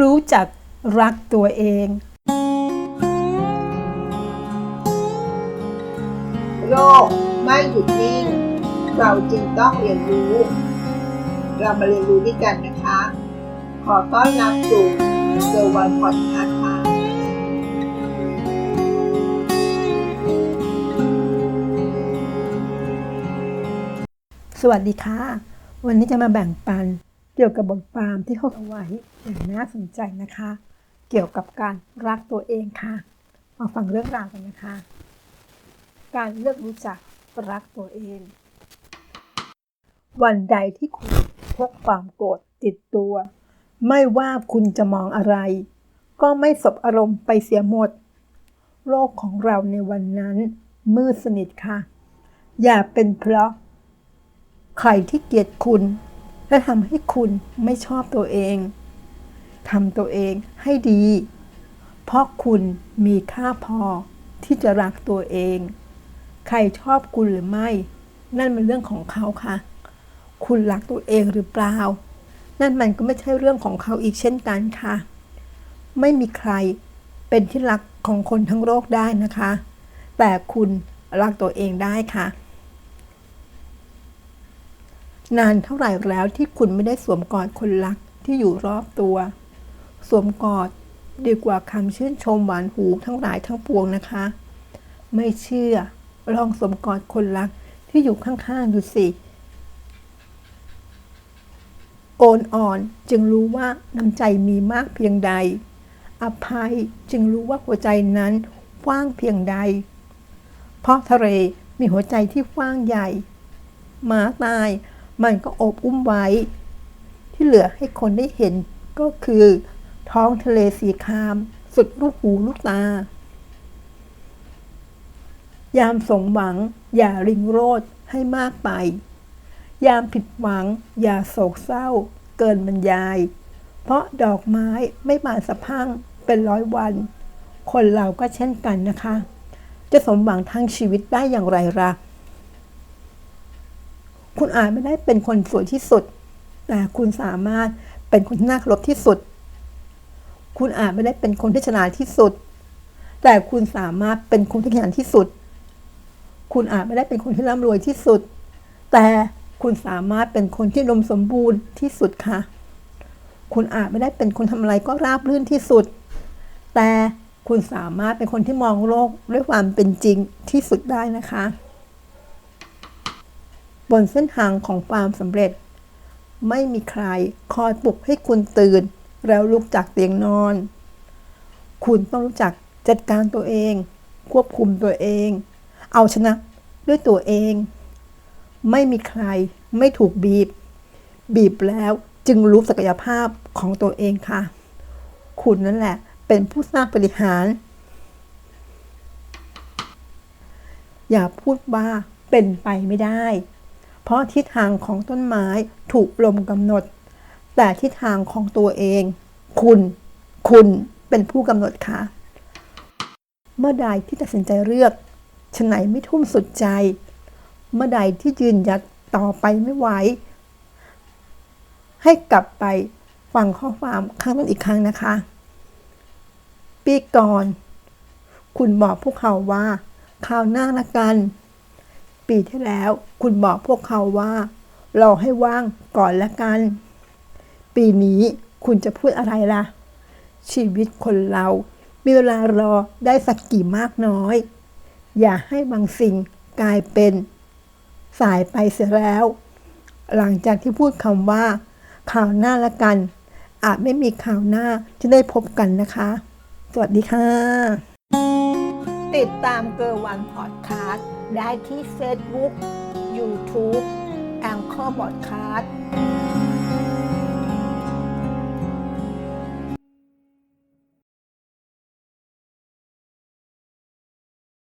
รู้จักรักตัวเอง โลกไม่หยุดนิ่ง เราจึงต้องเรียนรู้ เรามาเรียนรู้ด้วยกันนะคะ ขอต้อนรับสู่เซอร์วันพอดคาส์ค่ะสวัสดีค่ะ วันนี้จะมาแบ่งปัน เกี่ยวกับบทความที่เขาเอาไว้อย่างน่าสนใจนะคะ เกี่ยวกับการรักตัวเองค่ะ มาฟังเรื่องราวกันนะคะ การเลือกรู้จักรักตัวเอง วันใดที่คุณพกความโกรธติดตัว ไม่ว่าคุณจะมองอะไร ก็ไม่สบอารมณ์ไปเสียหมด โลกของเราในวันนั้น มืดสนิทค่ะ อย่าเป็นเพราะ ใครที่เกลียดคุณ และทำให้คุณไม่ชอบตัวเองทำตัวเองให้ดี เพราะคุณมีค่าพอที่จะรักตัวเอง ใครชอบคุณหรือไม่ นั่นเป็นเรื่องของเขาค่ะ คุณรักตัวเองหรือเปล่า นั่นมันก็ไม่ใช่เรื่องของเขาอีกเช่นกันค่ะ ไม่มีใครเป็นที่รักของคนทั้งโลกได้นะคะ แต่คุณรักตัวเองได้ค่ะ นานเท่าไหร่แล้วที่คุณไม่ได้สวมกอดคนรักที่อยู่รอบตัว สวมกอดดีกว่าคำชื่นชมหวานหูทั้งหลายทั้งปวงนะคะ ไม่เชื่อ ลองสวมกอดคนรักที่อยู่ข้างๆดูสิโอนอ่อนจึงรู้ว่าน้ำใจมีมากเพียงใด อภัยจึงรู้ว่าหัวใจนั้นกว้างเพียงใด เพราะทะเลมีหัวใจที่กว้างใหญ่หมาตาย มันก็อบอุ้มไว้ ที่เหลือให้คนได้เห็นก็คือ ท้องทะเลสีคราม สุดลูกหูลูกตา ยามสมหวัง อย่าริงโรดให้มากไป ยามผิดหวัง อย่าโศกเศร้า เกินบรรยาย เพราะดอกไม้ไม่บานสะพังเป็นร้อยวัน คนเราก็เช่นกันนะคะ จะสมหวังทั้งชีวิตได้อย่างไรล่ะ คุณอาจไม่ได้เป็นคนสวยที่สุด แต่คุณสามารถเป็นคนที่น่าเคารพที่สุด คุณอาจไม่ได้เป็นคนที่ฉลาดที่สุด แต่คุณสามารถเป็นคนที่ขยันที่สุด คุณอาจไม่ได้เป็นคนที่ร่ำรวยที่สุด แต่คุณสามารถเป็นคนที่อุดมสมบูรณ์ที่สุดค่ะ คุณอาจไม่ได้เป็นคนทำอะไรก็ราบรื่นที่สุด แต่คุณสามารถเป็นคนที่มองโลกด้วยความเป็นจริงที่สุดได้นะคะ บนเส้นทางของความสำเร็จ ไม่มีใครคอยปลุกให้คุณตื่น แล้วลุกจากเตียงนอน คุณต้องรู้จักจัดการตัวเอง ควบคุมตัวเอง เอาชนะด้วยตัวเอง ไม่มีใครไม่ถูกบีบ บีบแล้วจึงรู้ศักยภาพของตัวเองค่ะ คุณนั่นแหละเป็นผู้สร้างบริหาร อย่าพูดว่าเป็นไปไม่ได้ เพราะทิศทางของต้นไม้ถูกลมกำหนด แต่ทิศทางของตัวเอง คุณ คุณเป็นผู้กำหนดค่ะ เมื่อใดที่ตัดสินใจเลือกฉไหนไม่ทุ่มสุดใจ เมื่อใดที่ยืนยัดต่อไปไม่ไหว ให้กลับไปฟังข้อความข้างต้นอีกครั้งนะคะ ปีก่อน คุณบอกพวกเขาว่า คราวหน้าละกัน ปีที่แล้ว คุณบอกพวกเขาว่า รอให้ว่างก่อนละกัน ปีนี้คุณจะพูดอะไรล่ะ ชีวิตคนเรา มีเวลารอได้สักกี่มากน้อย อย่าให้บางสิ่งกลายเป็น สายไปเสียแล้ว หลังจากที่พูดคำว่า ข่าวหน้าละกัน อาจไม่มีข่าวหน้าจะได้พบกันนะคะ สวัสดีค่ะ ติดตามเกอร์วันพอดคาสต์ได้ที่ Facebook YouTube แองเกอร์บอดคาสต์